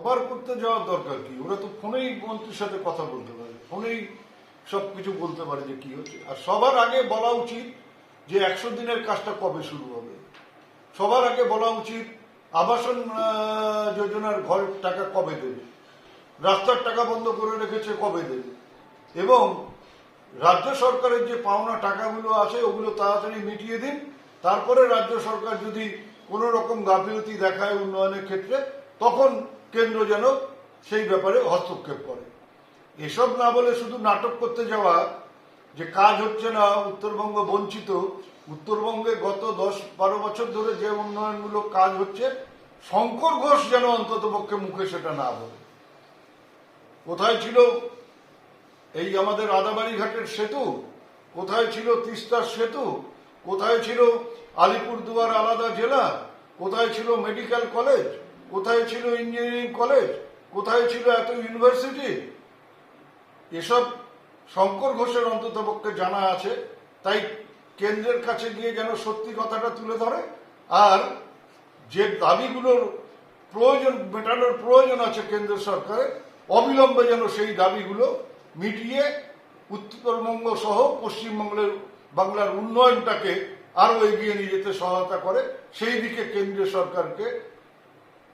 আবার করতে যাওয়ার দরকার কি? ওরা তো ফোনেই মন্ত্রীর সাথে কথা বলতে পারে। ফোনেই সব কিছু বলতে পারে যে কি হচ্ছে। আর সবার আগে বলা উচিত যে একশো দিনের কাজটা কবে শুরু হবে। সবার আগে বলা উচিত, আবাসন যোজনার ঘর টাকা কবে দেবে? রাস্তার টাকা বন্ধ করে রেখেছে কবে দেবে? এবং রাজ্য সরকারের যে পাওনা টাকাগুলো আছে, ওগুলো তাড়াতাড়ি মিটিয়ে দিন। তারপরে রাজ্য সরকার যদি কোনো রকম গাফিলতি দেখায় উন্নয়নের ক্ষেত্রে তখন কেন্দ্র যেন সেই ব্যাপারে হস্তক্ষেপ করে। এসব না বলে শুধু নাটক করতে যাওয়া, যে কাজ হচ্ছে না উত্তরবঙ্গ বঞ্চিত, উত্তরবঙ্গে গত দশ বারো বছর ধরে যে উন্নয়নমূলক কাজ হচ্ছে, শঙ্কর ঘোষ যেন অন্তত পক্ষে মুখে সেটা না বলে। কোথায় ছিল এই আমাদের আদাবাড়ি ঘাটের সেতু? কোথায় ছিল তিস্তার সেতু? কোথায় ছিল আলিপুরদুয়ার আলাদা জেলা? কোথায় ছিল মেডিকেল কলেজ? কোথায় ছিল ইঞ্জিনিয়ারিং কলেজ কোথায় ছিল এত ইউনিভার্সিটি এসব শঙ্কর ঘোষের অন্তত পক্ষে জানা আছে। তাই কেন্দ্রের কাছে গিয়ে যেন সত্যি কথাটা তুলে ধরে। আর যে দাবিগুলোর প্রয়োজন, মেটানোর প্রয়োজন আছে কেন্দ্র সরকারের, অবিলম্বে যেন সেই দাবিগুলো মিটিয়ে উত্তরবঙ্গ সহ পশ্চিমবঙ্গের বাংলার উন্নয়নটাকে আরও এগিয়ে নিয়ে যেতে সহায়তা করে, সেই দিকে কেন্দ্রীয় সরকারকে